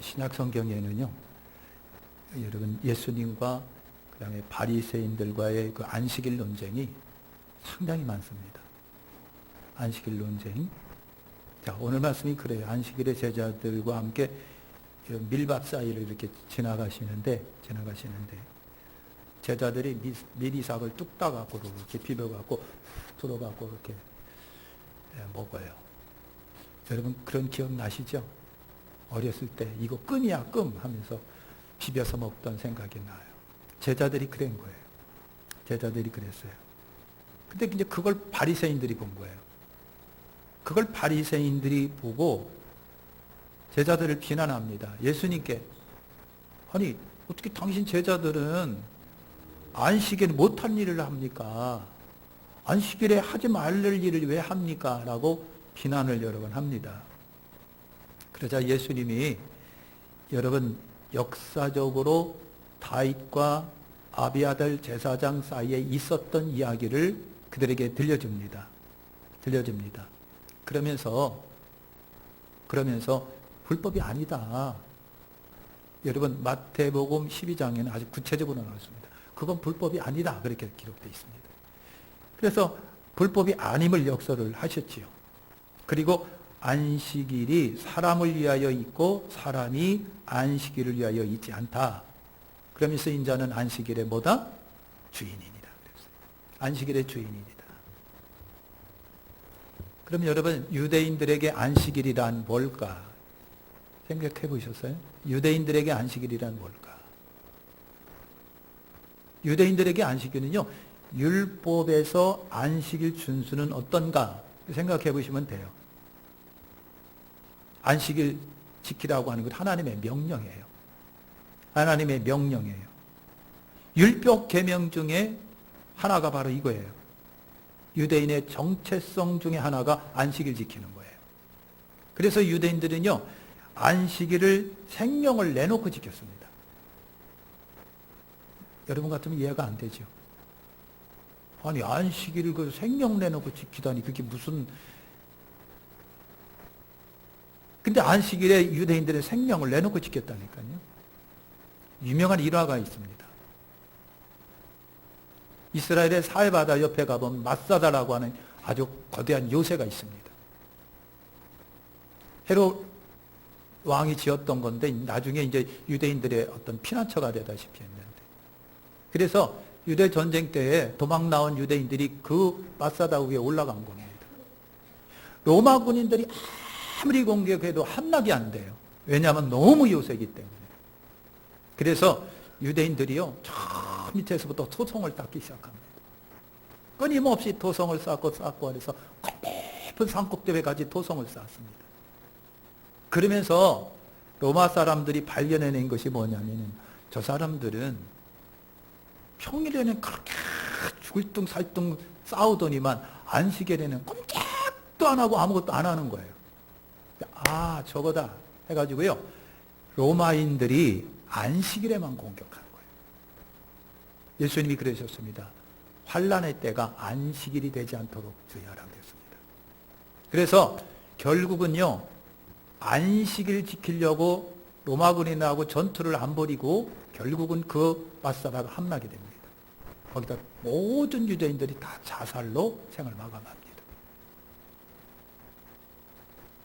신약 성경에는요, 여러분 예수님과 그다음에 바리새인들과의 그 안식일 논쟁이 상당히 많습니다. 안식일 논쟁. 자 오늘 말씀이 그래요. 안식일의 제자들과 함께 이런 밀밥 사이를 이렇게 지나가시는데 지나가시는데 제자들이 미, 미리삭을 뚝 따갖고 이렇게 비벼갖고 들어갖고 이렇게 예, 먹어요. 여러분 그런 기억 나시죠? 어렸을 때 이거 끔이야 끔 하면서 비벼서 먹던 생각이 나요. 제자들이 그런 거예요. 제자들이 그랬어요. 근데 이제 그걸 바리새인들이 본 거예요. 그걸 바리새인들이 보고 제자들을 비난합니다. 예수님께 아니 어떻게 당신 제자들은 안식일에 못할 일을 합니까? 안식일에 하지 말을 일을 왜 합니까? 라고 비난을 여러 번 합니다. 그러자 예수님이 여러분 역사적으로 다윗과 아비아들 제사장 사이에 있었던 이야기를 그들에게 들려줍니다. 들려줍니다. 그러면서 그러면서 불법이 아니다. 여러분 마태복음 12장에는 아주 구체적으로 나왔습니다. 그건 불법이 아니다. 그렇게 기록되어 있습니다. 그래서 불법이 아님을 역설을 하셨지요. 그리고 안식일이 사람을 위하여 있고 사람이 안식일을 위하여 있지 않다. 그러면서 인자는 안식일의 뭐다? 주인이니라. 안식일의 주인이니다. 그럼 여러분 유대인들에게 안식일이란 뭘까? 생각해 보셨어요? 유대인들에게 안식일이란 뭘까? 유대인들에게 안식일은요, 율법에서 안식일 준수는 어떤가? 생각해 보시면 돼요. 안식일 지키라고 하는 것 하나님의 명령이에요. 하나님의 명령이에요. 율법 계명 중에 하나가 바로 이거예요. 유대인의 정체성 중에 하나가 안식일 지키는 거예요. 그래서 유대인들은요, 안식일을 생명을 내놓고 지켰습니다. 여러분 같으면 이해가 안 되죠. 아니, 안식일을 그 생명 내놓고 지키다니 그게 무슨 근데 안식일에 유대인들의 생명을 내놓고 지켰다니까요. 유명한 일화가 있습니다. 이스라엘의 사해바다 옆에 가보면 마사다라고 하는 아주 거대한 요새가 있습니다. 헤롯 왕이 지었던 건데 나중에 이제 유대인들의 어떤 피난처가 되다시피 했는데 그래서 유대 전쟁 때에 도망 나온 유대인들이 그 마사다 위에 올라간 겁니다. 로마 군인들이 아무리 공격해도 함락이 안 돼요. 왜냐하면 너무 요새기 때문에. 그래서 유대인들이요, 저 밑에서부터 토성을 닦기 시작합니다. 끊임없이 토성을 쌓고 쌓고 그래서 깊은 산꼭대기까지 토성을 쌓습니다. 그러면서 로마 사람들이 발견해낸 것이 뭐냐면 저 사람들은 평일에는 그렇게 죽을 둥 살둥 싸우더니만 안식일에는 꼼짝도 안 하고 아무것도 안 하는 거예요. 아, 저거다. 해가지고요. 로마인들이 안식일에만 공격하는 거예요. 예수님이 그러셨습니다. 환란의 때가 안식일이 되지 않도록 주의하라 그랬습니다. 그래서 결국은요. 안식일 지키려고 로마군인하고 전투를 안 벌이고 결국은 그 마사다가 함락이 됩니다. 거기다 모든 유대인들이 다 자살로 생을 마감합니다.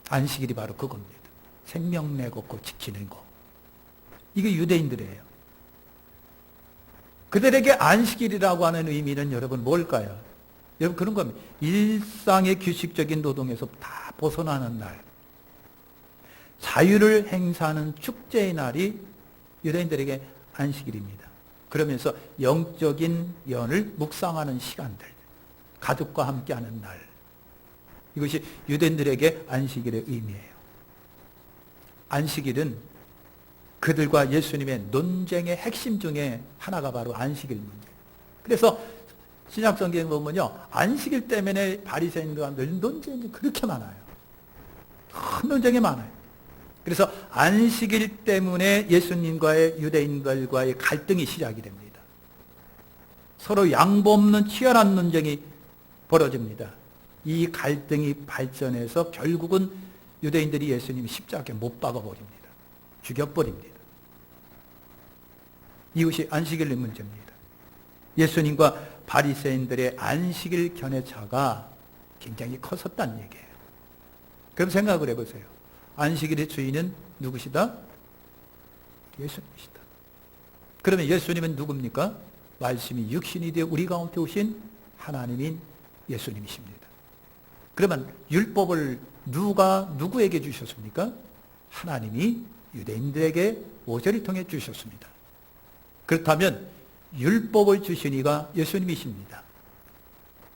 안식일이 바로 그겁니다. 생명 내고 지키는 거. 이게 유대인들이에요. 그들에게 안식일이라고 하는 의미는 여러분 뭘까요? 여러분 그런 겁니다. 일상의 규칙적인 노동에서 다 벗어나는 날. 자유를 행사하는 축제의 날이 유대인들에게 안식일입니다. 그러면서 영적인 연을 묵상하는 시간들. 가족과 함께하는 날. 이것이 유대인들에게 안식일의 의미예요. 안식일은 그들과 예수님의 논쟁의 핵심 중에 하나가 바로 안식일 문제. 그래서 신약 성경 보면요. 안식일 때문에 바리새인과 논쟁이 그렇게 많아요. 큰 논쟁이 많아요. 그래서 안식일 때문에 예수님과의 유대인들과의 갈등이 시작이 됩니다. 서로 양보 없는 치열한 논쟁이 벌어집니다. 이 갈등이 발전해서 결국은 유대인들이 예수님 십자가에 못 박아 버립니다. 죽여버립니다. 이것이 안식일의 문제입니다. 예수님과 바리새인들의 안식일 견해차가 굉장히 컸었다는 얘기예요. 그럼 생각을 해보세요. 안식일의 주인은 누구시다? 예수님이시다. 그러면 예수님은 누굽니까? 말씀이 육신이 되어 우리 가운데 오신 하나님인 예수님이십니다. 그러면 율법을 누가 누구에게 주셨습니까? 하나님이 유대인들에게 모세를 통해 주셨습니다. 그렇다면 율법을 주신 이가 예수님이십니다.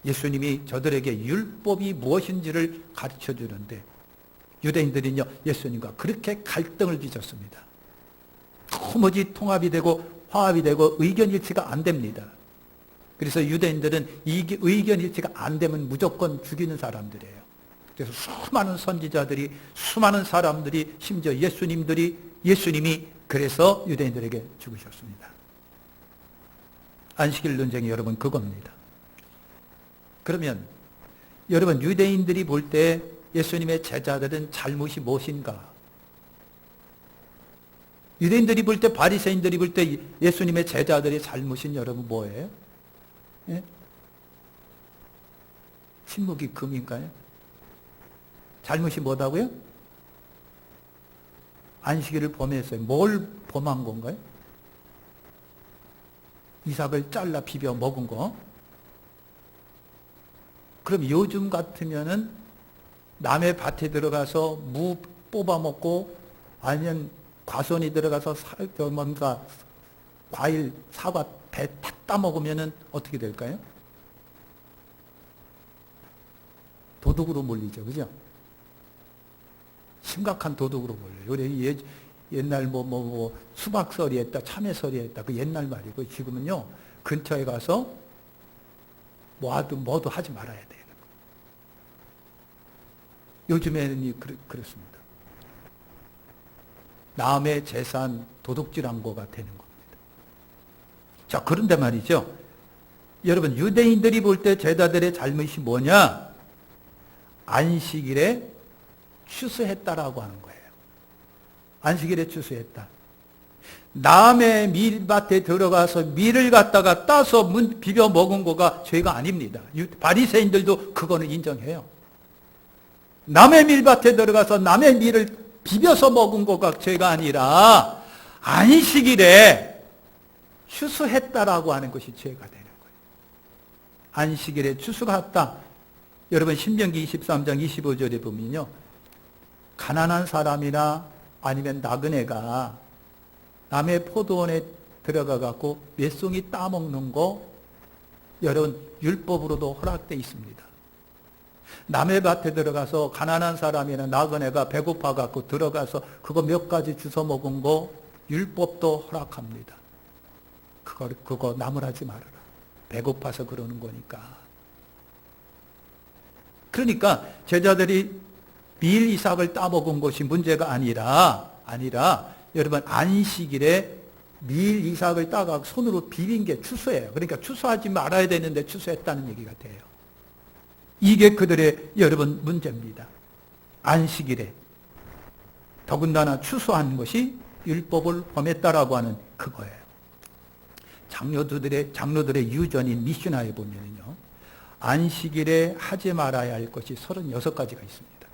예수님이 저들에게 율법이 무엇인지를 가르쳐 주는데 유대인들은요 예수님과 그렇게 갈등을 빚었습니다. 도무지 통합이 되고 화합이 되고 의견 일치가 안 됩니다. 그래서 유대인들은 이 의견 일치가 안 되면 무조건 죽이는 사람들이에요. 그래서 수많은 선지자들이 수많은 사람들이 심지어 예수님들이 예수님이 그래서 유대인들에게 죽으셨습니다. 안식일 논쟁이 여러분 그겁니다. 그러면 여러분 유대인들이 볼 때 예수님의 제자들은 잘못이 무엇인가? 유대인들이 볼 때 바리새인들이 볼 때 예수님의 제자들의 잘못은 여러분 뭐예요? 예? 침묵이 금인가요? 잘못이 뭐다고요? 안식일을 범했어요. 뭘 범한 건가요? 이삭을 잘라 비벼 먹은 거. 그럼 요즘 같으면은 남의 밭에 들어가서 무 뽑아 먹고 아니면 과수원이 들어가서 사, 뭔가 과일, 사과 배 탁 따먹으면은 어떻게 될까요? 도둑으로 몰리죠. 그죠? 심각한 도둑으로 몰려요. 예, 옛날 뭐, 뭐, 뭐, 수박설이 했다, 참외설이 했다. 그 옛날 말이고, 지금은요, 근처에 가서 뭐하도, 뭐도 하지 말아야 돼요. 요즘에는 그렇, 그렇습니다. 남의 재산 도둑질한 거가 되는 겁니다. 자, 그런데 말이죠. 여러분, 유대인들이 볼 때 제자들의 잘못이 뭐냐? 안식일에 추수했다라고 하는 거예요. 안식일에 추수했다. 남의 밀밭에 들어가서 밀을 갖다가 따서 문 비벼 먹은 거가 죄가 아닙니다. 바리새인들도 그거는 인정해요. 남의 밀밭에 들어가서 남의 밀을 비벼서 먹은 거가 죄가 아니라 안식일에 추수했다라고 하는 것이 죄가 되는 거예요. 안식일에 추수가 했다. 여러분 신명기 23장 25절에 보면요. 가난한 사람이나 아니면 나그네가 남의 포도원에 들어가 갖고 몇 송이 따먹는 거 여러분 율법으로도 허락되어 있습니다. 남의 밭에 들어가서 가난한 사람이나 나그네가 배고파 갖고 들어가서 그거 몇 가지 주워 먹은 거 율법도 허락합니다. 그거 그거 나무라지 말아라. 배고파서 그러는 거니까. 그러니까 제자들이 밀 이삭을 따먹은 것이 문제가 아니라 아니라 여러분 안식일에 밀 이삭을 따가 손으로 비빈 게 추수예요. 그러니까 추수하지 말아야 되는데 추수했다는 얘기가 돼요. 이게 그들의 여러분 문제입니다. 안식일에 더군다나 추수한 것이 율법을 범했다라고 하는 그거예요. 장로들의 장로들의 유전인 미슈나에 보면요. 안식일에 하지 말아야 할 것이 36가지가 있습니다.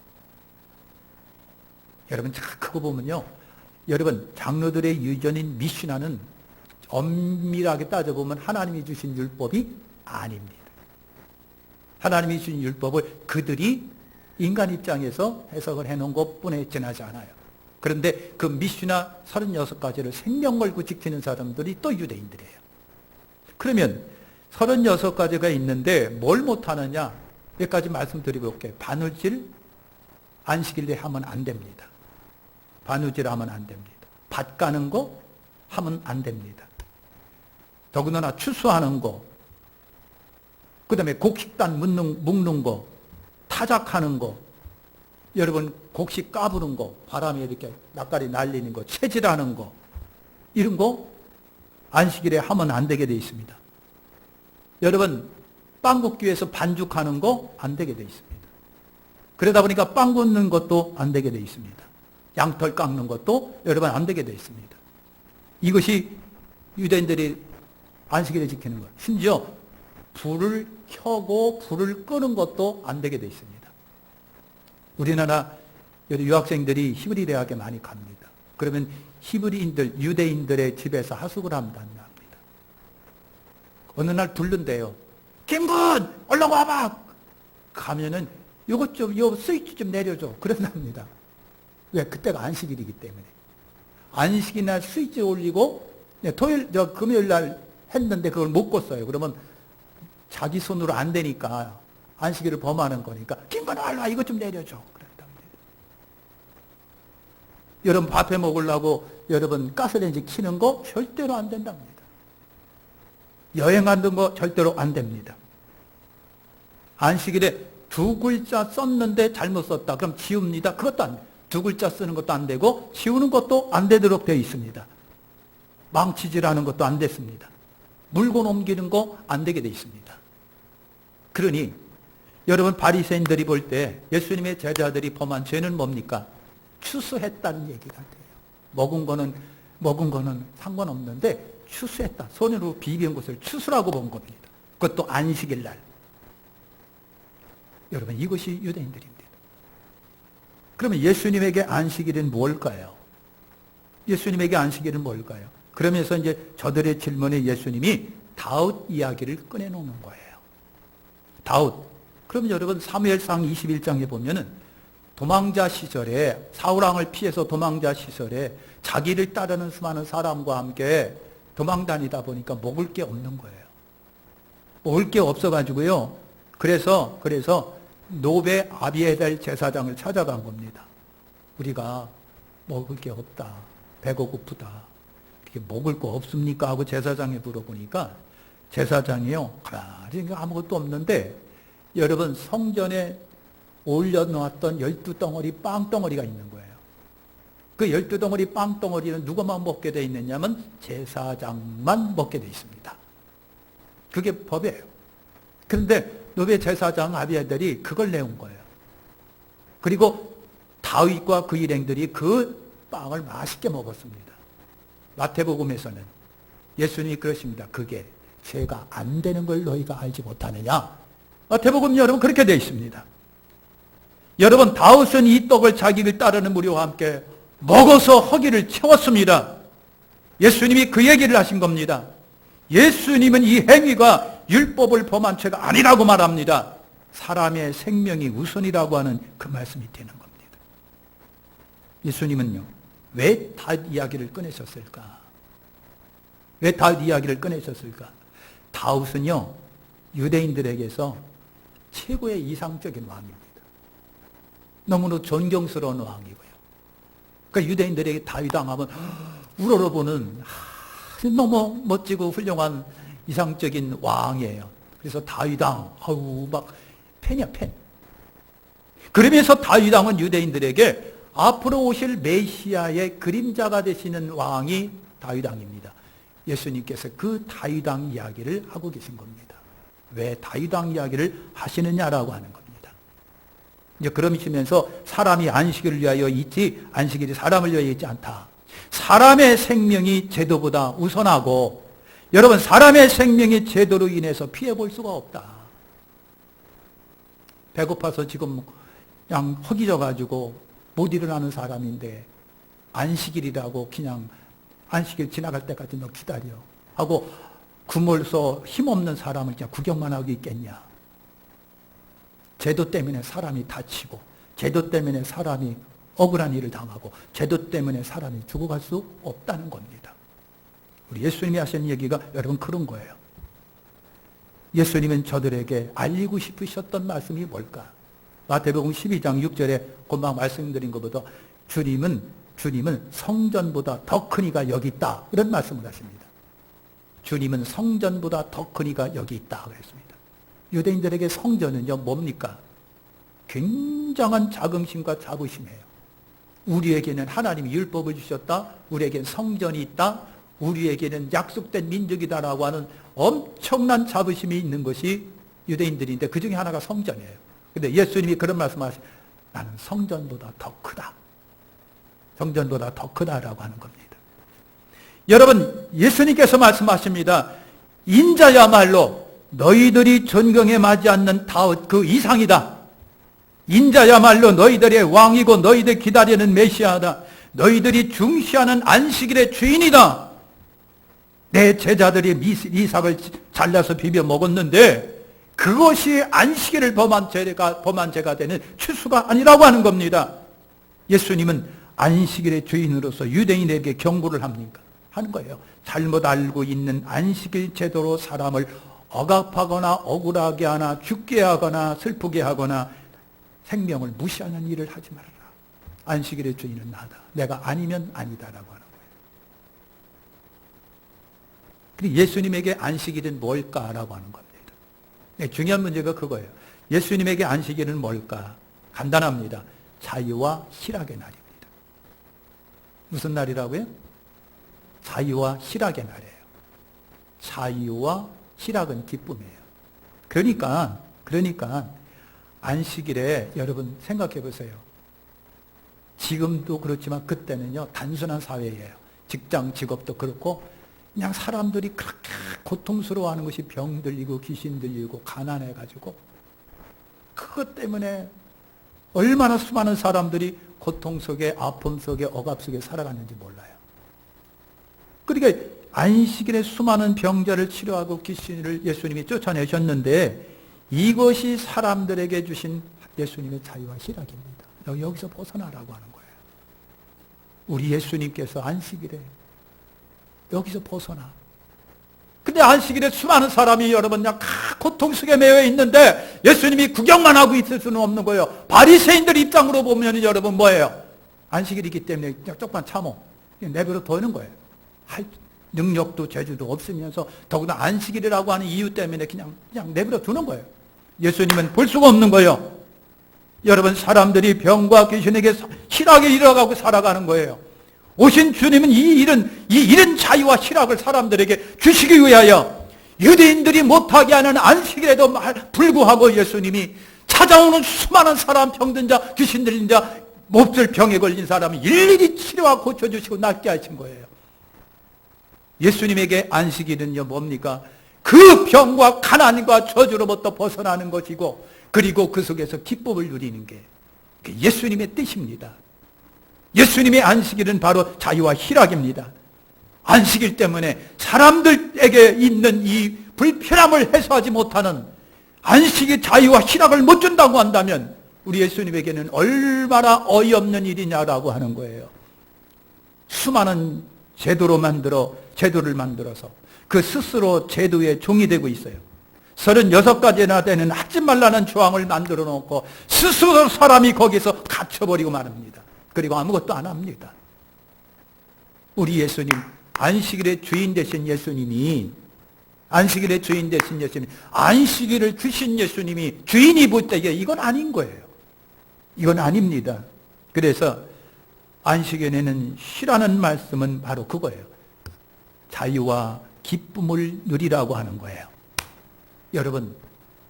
여러분 그거 보면요. 여러분 장로들의 유전인 미슈나는 엄밀하게 따져보면 하나님이 주신 율법이 아닙니다. 하나님이 주신 율법을 그들이 인간 입장에서 해석을 해놓은 것 뿐에 지나지 않아요. 그런데 그 미슈나 36가지를 생명 걸고 지키는 사람들이 또 유대인들이에요. 그러면 36가지가 있는데 뭘 못하느냐? 몇 가지 말씀드리고 올게요. 바느질, 안식일에 하면 안 됩니다. 바느질 하면 안 됩니다. 밭 가는 거 하면 안 됩니다. 더군다나 추수하는 거, 그 다음에 곡식단 묶는, 묶는 거, 타작하는 거, 여러분 곡식 까부는 거, 바람에 이렇게 낯가리 날리는 거, 채질하는 거, 이런 거 안식일에 하면 안 되게 돼 있습니다. 여러분 빵 굽기 위해서 반죽하는 거 안 되게 돼 있습니다. 그러다 보니까 빵 굽는 것도 안 되게 돼 있습니다. 양털 깎는 것도 여러분 안 되게 되어 있습니다. 이것이 유대인들이 안식일을 지키는 것. 심지어 불을 켜고 불을 끄는 것도 안 되게 되어 있습니다. 우리나라 유학생들이 히브리 대학에 많이 갑니다. 그러면 히브리인들, 유대인들의 집에서 하숙을 한단 말입니다. 어느 날 부른대요. 김군! 얼른 와봐! 가면은 요것 좀, 요 스위치 좀 내려줘. 그런답니다. 왜? 그때가 안식일이기 때문에. 안식일 날 스위치 올리고, 네, 토요일, 저, 금요일 날 했는데 그걸 못 껐어요. 그러면 자기 손으로 안 되니까 안식일을 범하는 거니까, 김군 얼른 와! 이것 좀 내려줘. 여러분 밥해 먹으려고 여러분 가스레인지 키는 거 절대로 안 된답니다. 여행하는 거 절대로 안 됩니다. 안식일에 두 글자 썼는데 잘못 썼다. 그럼 지웁니다. 그것도 안 돼. 두 글자 쓰는 것도 안 되고 지우는 것도 안 되도록 되어 있습니다. 망치질하는 것도 안 됐습니다. 물건 옮기는 거 안 되게 되어 있습니다. 그러니 여러분 바리새인들이 볼 때 예수님의 제자들이 범한 죄는 뭡니까? 추수했다는 얘기가 돼요. 먹은 거는 먹은 거는 상관없는데 추수했다. 손으로 비빈 것을 추수라고 본 겁니다. 그것도 안식일 날. 여러분 이것이 유대인들입니다. 그러면 예수님에게 안식일은 뭘까요? 예수님에게 안식일은 뭘까요? 그러면서 이제 저들의 질문에 예수님이 다윗 이야기를 꺼내놓는 거예요. 다윗. 그럼 여러분 사무엘상 21장에 보면은 도망자 시절에 사울왕을 피해서 도망자 시절에 자기를 따르는 수많은 사람과 함께 도망 다니다 보니까 먹을 게 없는 거예요. 먹을 게 없어가지고요. 그래서 그래서 노베 아비에델 제사장을 찾아간 겁니다. 우리가 먹을 게 없다. 배가 고프다. 먹을 거 없습니까? 하고 제사장에 물어보니까 제사장이요. 가만히 아무것도 없는데 여러분 성전에 올려 놓았던 열두 덩어리 빵덩어리가 있는 거예요. 그 열두 덩어리 빵덩어리는 누가만 먹게 돼 있느냐면 제사장만 먹게 돼 있습니다. 그게 법이에요. 그런데 노베 제사장 아비아들이 그걸 내온 거예요. 그리고 다윗과 그 일행들이 그 빵을 맛있게 먹었습니다. 마태복음에서는 예수님이 그러십니다. 그게 죄가 안 되는 걸 너희가 알지 못하느냐? 마태복음 여러분 그렇게 되어 있습니다. 여러분 다윗은 이 떡을 자기를 따르는 무리와 함께 먹어서 허기를 채웠습니다. 예수님이 그 얘기를 하신 겁니다. 예수님은 이 행위가 율법을 범한 죄가 아니라고 말합니다. 사람의 생명이 우선이라고 하는 그 말씀이 되는 겁니다. 예수님은요, 왜 다윗 이야기를 꺼내셨을까? 왜 다윗 이야기를 꺼내셨을까? 다윗은요, 유대인들에게서 최고의 이상적인 왕입니다. 너무나 존경스러운 왕이고요. 그러니까 유대인들에게 다윗왕하면 우러러보는 너무 멋지고 훌륭한 이상적인 왕이에요. 그래서 다윗왕, 아우 막 팬이야 팬. 그러면서 다윗왕은 유대인들에게 앞으로 오실 메시아의 그림자가 되시는 왕이 다윗왕입니다. 예수님께서 그 다윗왕 이야기를 하고 계신 겁니다. 왜 다윗왕 이야기를 하시느냐라고 하는 겁니다. 이제 그러시면서 사람이 안식을 위하여 있지 안식일이 사람을 위하여 있지 않다. 사람의 생명이 제도보다 우선하고 여러분 사람의 생명이 제도로 인해서 피해 볼 수가 없다. 배고파서 지금 그냥 허기져 가지고 못 일어나는 사람인데 안식일이라고 그냥 안식일 지나갈 때까지 너 기다려 하고 굶어서 힘없는 사람을 그냥 구경만 하고 있겠냐. 제도 때문에 사람이 다치고 제도 때문에 사람이 억울한 일을 당하고 제도 때문에 사람이 죽어갈 수 없다는 겁니다. 우리 예수님이 하신 얘기가 여러분 그런 거예요. 예수님은 저들에게 알리고 싶으셨던 말씀이 뭘까? 마태복음 12장 6절에 금방 말씀드린 것보다 주님은 주님은 성전보다 더 크니가 여기 있다. 이런 말씀을 하십니다. 주님은 성전보다 더 크니가 여기 있다. 그랬습니다. 유대인들에게 성전은요, 뭡니까? 굉장한 자긍심과 자부심이에요. 우리에게는 하나님이 율법을 주셨다. 우리에게는 성전이 있다. 우리에게는 약속된 민족이다라고 하는 엄청난 자부심이 있는 것이 유대인들인데 그 중에 하나가 성전이에요. 근데 예수님이 그런 말씀하시 나는 성전보다 더 크다. 성전보다 더 크다라고 하는 겁니다. 여러분, 예수님께서 말씀하십니다. 인자야말로 너희들이 존경에 맞지 않는 다윗 그 이상이다. 인자야말로 너희들의 왕이고 너희들 기다리는 메시아다. 너희들이 중시하는 안식일의 주인이다. 내 제자들이 이삭을 잘라서 비벼 먹었는데 그것이 안식일을 범한 죄가, 범한 죄가 되는 추수가 아니라고 하는 겁니다. 예수님은 안식일의 주인으로서 유대인에게 경고를 합니까? 하는 거예요. 잘못 알고 있는 안식일 제도로 사람을 억압하거나 억울하게 하나 죽게 하거나 슬프게 하거나 생명을 무시하는 일을 하지 말아라. 안식일의 주인은 나다. 내가 아니면 아니다라고 하는 거예요. 그리고 예수님에게 안식일은 뭘까라고 하는 겁니다. 네, 중요한 문제가 그거예요. 예수님에게 안식일은 뭘까? 간단합니다. 자유와 희락의 날입니다. 무슨 날이라고요? 자유와 희락의 날이에요. 자유와 희락은 기쁨이에요. 그러니까, 그러니까, 안식일에 여러분 생각해 보세요. 지금도 그렇지만 그때는요, 단순한 사회예요. 직장, 직업도 그렇고, 그냥 사람들이 그렇게 고통스러워하는 것이 병 들리고 귀신 들리고 가난해가지고, 그것 때문에 얼마나 수많은 사람들이 고통 속에, 아픔 속에, 억압 속에 살아갔는지 몰라요. 그러니까 안식일에 수많은 병자를 치료하고 귀신을 예수님이 쫓아내셨는데 이것이 사람들에게 주신 예수님의 자유와 희락입니다. 여기서 벗어나라고 하는 거예요. 우리 예수님께서 안식일에 여기서 벗어나. 근데 안식일에 수많은 사람이 여러분 그냥 고통 속에 매여 있는데 예수님이 구경만 하고 있을 수는 없는 거예요. 바리새인들 입장으로 보면 여러분 뭐예요? 안식일이기 때문에 조금만 참어. 내버려 두는 거예요. 할 능력도 재주도 없으면서 더구나 안식일이라고 하는 이유 때문에 그냥 그냥 내버려 두는 거예요. 예수님은 볼 수가 없는 거예요. 여러분 사람들이 병과 귀신에게 희락에 이어가고 살아가는 거예요. 오신 주님은 이 일은 이 이런 자유와 희락을 사람들에게 주시기 위하여 유대인들이 못하게 하는 안식일에도 불구하고 예수님이 찾아오는 수많은 사람 병든 자, 귀신 들린 자, 몹쓸 병에 걸린 사람을 일일이 치료하고 고쳐주시고 낫게 하신 거예요. 예수님에게 안식일은요 뭡니까? 그 병과 가난과 저주로부터 벗어나는 것이고 그리고 그 속에서 기쁨을 누리는 게 예수님의 뜻입니다. 예수님의 안식일은 바로 자유와 희락입니다. 안식일 때문에 사람들에게 있는 이 불편함을 해소하지 못하는 안식의 자유와 희락을 못 준다고 한다면 우리 예수님에게는 얼마나 어이없는 일이냐라고 하는 거예요. 수많은 제도로 만들어 제도를 만들어서 그 스스로 제도의 종이 되고 있어요. 36가지나 되는 하지 말라는 조항을 만들어 놓고 스스로 사람이 거기서 갇혀버리고 말합니다. 그리고 아무것도 안 합니다. 우리 예수님, 안식일의 주인 되신 예수님이 안식일의 주인 되신 예수님, 안식일을 주신 예수님이 주인이 못되게 이건 아닌 거예요. 이건 아닙니다. 그래서 안식일에는 쉬라는 말씀은 바로 그거예요. 자유와 기쁨을 누리라고 하는 거예요. 여러분,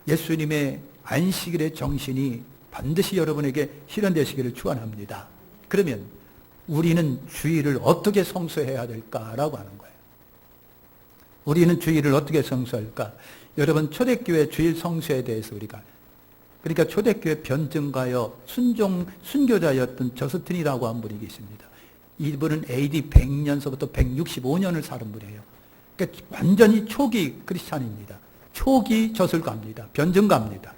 예수님의 안식일의 정신이 반드시 여러분에게 실현되시기를 축원합니다. 그러면 우리는 주일을 어떻게 성수해야 될까라고 하는 거예요. 우리는 주일을 어떻게 성수할까? 여러분 초대교회 주일 성수에 대해서 우리가 그러니까 초대교회 변증가요 순종 순교자였던 저스틴이라고 한 분이 계십니다. 이분은 AD 100년서부터 165년을 살은 분이에요. 그러니까 완전히 초기 크리스찬입니다. 초기 저술가입니다. 변증가입니다.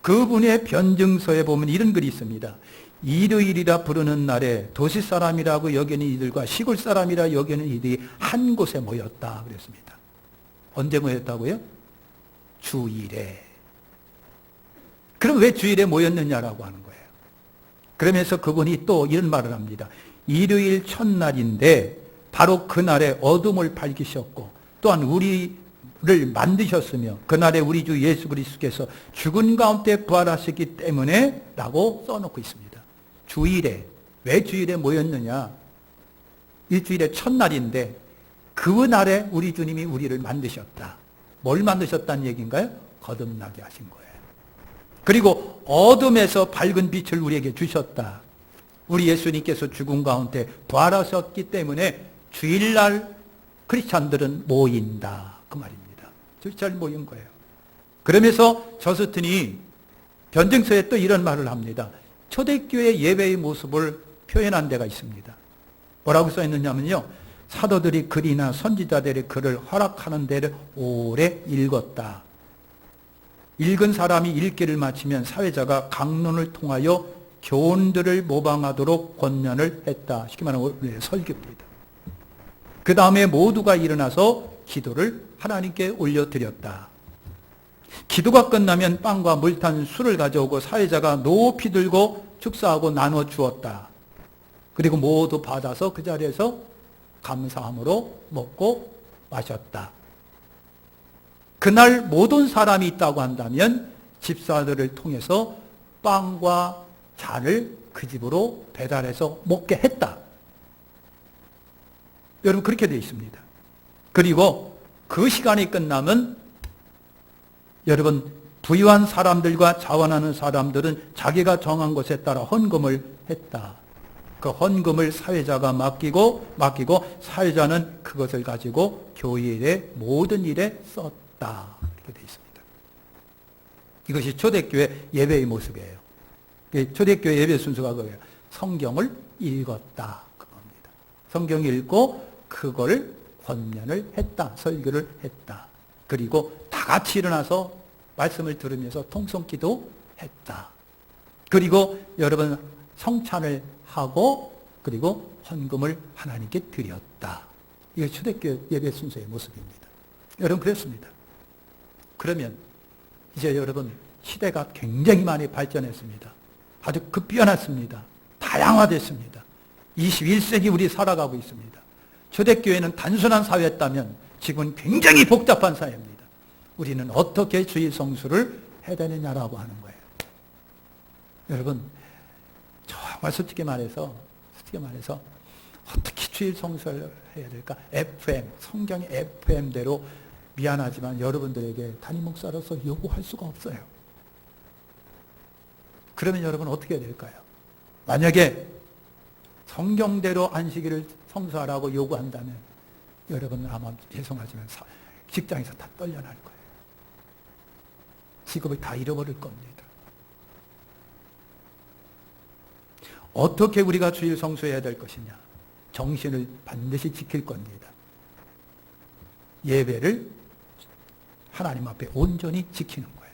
그분의 변증서에 보면 이런 글이 있습니다. 일요일이라 부르는 날에 도시 사람이라고 여기는 이들과 시골 사람이라 여기는 이들이 한 곳에 모였다 그랬습니다. 언제 모였다고요? 주일에. 그럼 왜 주일에 모였느냐라고 하는 거예요. 그러면서 그분이 또 이런 말을 합니다. 일요일 첫날인데 바로 그날에 어둠을 밝히셨고 또한 우리를 만드셨으며 그날에 우리 주 예수 그리스도께서 죽은 가운데 부활하셨기 때문에 라고 써놓고 있습니다. 주일에 왜 주일에 모였느냐? 일주일의 첫날인데 그날에 우리 주님이 우리를 만드셨다. 뭘 만드셨다는 얘기인가요? 거듭나게 하신 거예요. 그리고 어둠에서 밝은 빛을 우리에게 주셨다. 우리 예수님께서 죽은 가운데 부활하셨기 때문에 주일날 크리스찬들은 모인다. 그 말입니다. 주일날 모인 거예요. 그러면서 저스틴이 변증서에 또 이런 말을 합니다. 초대교회 예배의 모습을 표현한 데가 있습니다. 뭐라고 써 있느냐면요. 사도들이 글이나 선지자들의 글을 허락하는 데를 오래 읽었다. 읽은 사람이 읽기를 마치면 사회자가 강론을 통하여 교훈들을 모방하도록 권면을 했다. 쉽게 말하면 설교입니다. 그 다음에 모두가 일어나서 기도를 하나님께 올려드렸다. 기도가 끝나면 빵과 물탄 술을 가져오고 사회자가 높이 들고 축사하고 나눠 주었다. 그리고 모두 받아서 그 자리에서 감사함으로 먹고 마셨다. 그날 모든 사람이 있다고 한다면 집사들을 통해서 빵과 잔을 그 집으로 배달해서 먹게 했다. 여러분 그렇게 되어 있습니다. 그리고 그 시간이 끝나면 여러분 부유한 사람들과 자원하는 사람들은 자기가 정한 것에 따라 헌금을 했다. 그 헌금을 사회자가 맡기고 맡기고 사회자는 그것을 가지고 교회의 모든 일에 썼다. 이렇게 되어 있습니다. 이것이 초대교회 예배의 모습이에요. 그 초대교회 예배 순서가 그거예요. 성경을 읽었다. 그겁니다. 성경 읽고 그걸 권면을 했다. 설교를 했다. 그리고 다 같이 일어나서 말씀을 들으면서 통성기도 했다. 그리고 여러분 성찬을 하고 그리고 헌금을 하나님께 드렸다. 이게 초대교회 예배 순서의 모습입니다. 여러분 그랬습니다. 그러면 이제 여러분 시대가 굉장히 많이 발전했습니다. 아주 급변했습니다. 다양화됐습니다. 21세기 우리 살아가고 있습니다. 초대교회는 단순한 사회였다면 지금은 굉장히 복잡한 사회입니다. 우리는 어떻게 주일 성수를 해야 되느냐라고 하는 거예요. 여러분, 정말 솔직히 말해서, 솔직히 말해서, 어떻게 주일 성수를 해야 될까? FM, 성경의 FM대로 미안하지만 여러분들에게 담임 목사로서 요구할 수가 없어요. 그러면 여러분 어떻게 될까요? 만약에 성경대로 안식일을 성수하라고 요구한다면 여러분은 아마 죄송하지만 직장에서 다 떨려날 거예요. 직업을 다 잃어버릴 겁니다. 어떻게 우리가 주일 성수해야 될 것이냐? 정신을 반드시 지킬 겁니다. 예배를 하나님 앞에 온전히 지키는 거예요.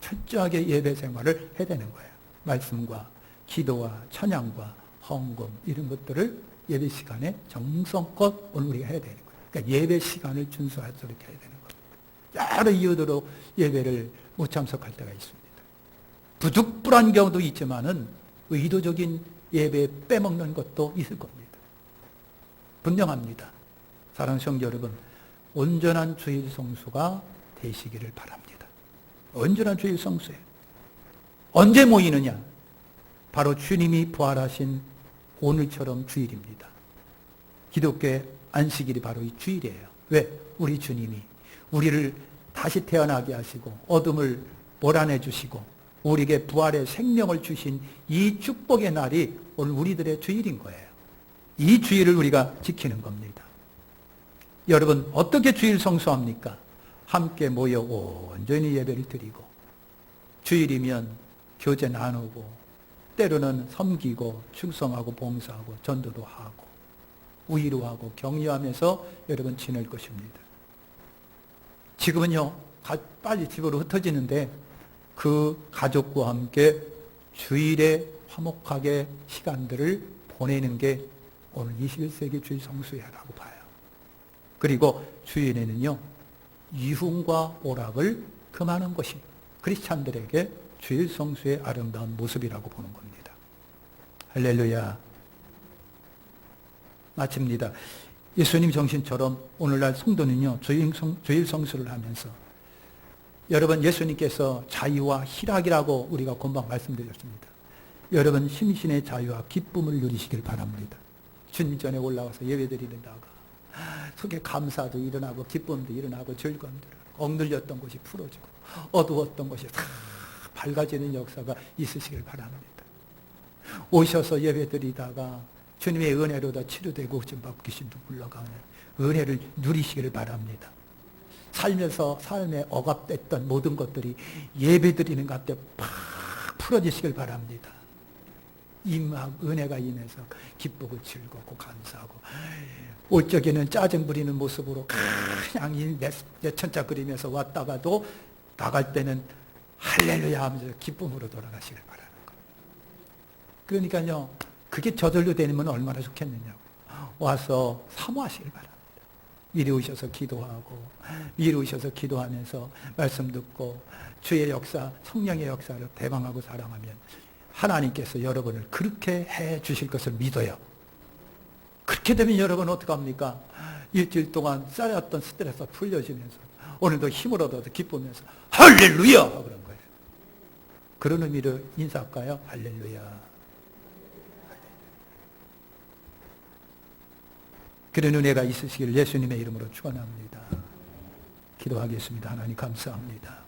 철저하게 예배 생활을 해야 되는 거예요. 말씀과 기도와 찬양과 헌금 이런 것들을 예배 시간에 정성껏 오늘 우리가 해야 되는 거예요. 그러니까 예배 시간을 준수하도록 해야 되는 겁니다. 여러 이유로 예배를 못 참석할 때가 있습니다. 부득불한 경우도 있지만은 의도적인 예배 빼먹는 것도 있을 겁니다. 분명합니다. 사랑하는 여러분, 온전한 주일 성수가 되시기를 바랍니다. 온전한 주일 성수에 언제 모이느냐? 바로 주님이 부활하신 오늘처럼 주일입니다. 기독교의 안식일이 바로 이 주일이에요. 왜? 우리 주님이 우리를 다시 태어나게 하시고 어둠을 몰아내 주시고 우리에게 부활의 생명을 주신 이 축복의 날이 오늘 우리들의 주일인 거예요. 이 주일을 우리가 지키는 겁니다. 여러분 어떻게 주일 성수합니까? 함께 모여 온전히 예배를 드리고 주일이면 교제 나누고 때로는 섬기고 충성하고 봉사하고 전도도 하고 위로하고 격려하면서 여러분 지낼 것입니다. 지금은요 빨리 집으로 흩어지는데 그 가족과 함께 주일에 화목하게 시간들을 보내는 게 오늘 21세기 주일 성수야라고 봐요. 그리고 주일에는요 이훈과 오락을 금하는 것이 크리스찬들에게 주일 성수의 아름다운 모습이라고 보는 겁니다. 할렐루야. 마칩니다. 예수님 정신처럼 오늘날 성도는요, 주일, 성수를 하면서 여러분 예수님께서 자유와 희락이라고 우리가 금방 말씀드렸습니다. 여러분 심신의 자유와 기쁨을 누리시길 바랍니다. 주님 전에 올라와서 예배드리는다가 속에 감사도 일어나고 기쁨도 일어나고 즐거움도 일어나고 억눌렸던 것이 풀어지고 어두웠던 것이 다 밝아지는 역사가 있으시길 바랍니다. 오셔서 예배드리다가 주님의 은혜로 다 치료되고 지금 바뀌신도 물러가는 은혜를 누리시기를 바랍니다. 살면서 삶에 억압됐던 모든 것들이 예배드리는 가운데 팍 풀어지시길 바랍니다. 임하 은혜가 임해서 기쁘고 즐겁고 감사하고 올 적에는 짜증 부리는 모습으로 그냥 이 내천자 그리면서 왔다가도 나갈 때는 할렐루야 하면서 기쁨으로 돌아가시길 바라는 거예요. 그러니까요, 그게 저절로 되면 얼마나 좋겠느냐고. 와서 사모하시길 바랍니다. 미리 오셔서 기도하고, 미리 오셔서 기도하면서 말씀 듣고, 주의 역사, 성령의 역사를 대방하고 사랑하면 하나님께서 여러분을 그렇게 해 주실 것을 믿어요. 그렇게 되면 여러분 어떡합니까? 일주일 동안 쌓였던 스트레스가 풀려지면서 오늘도 힘을 얻어서 기쁘면서 할렐루야! 그런 거예요. 그런 의미로 인사할까요? 할렐루야. 그런 은혜가 있으시길 예수님의 이름으로 축원합니다. 기도하겠습니다. 하나님 감사합니다.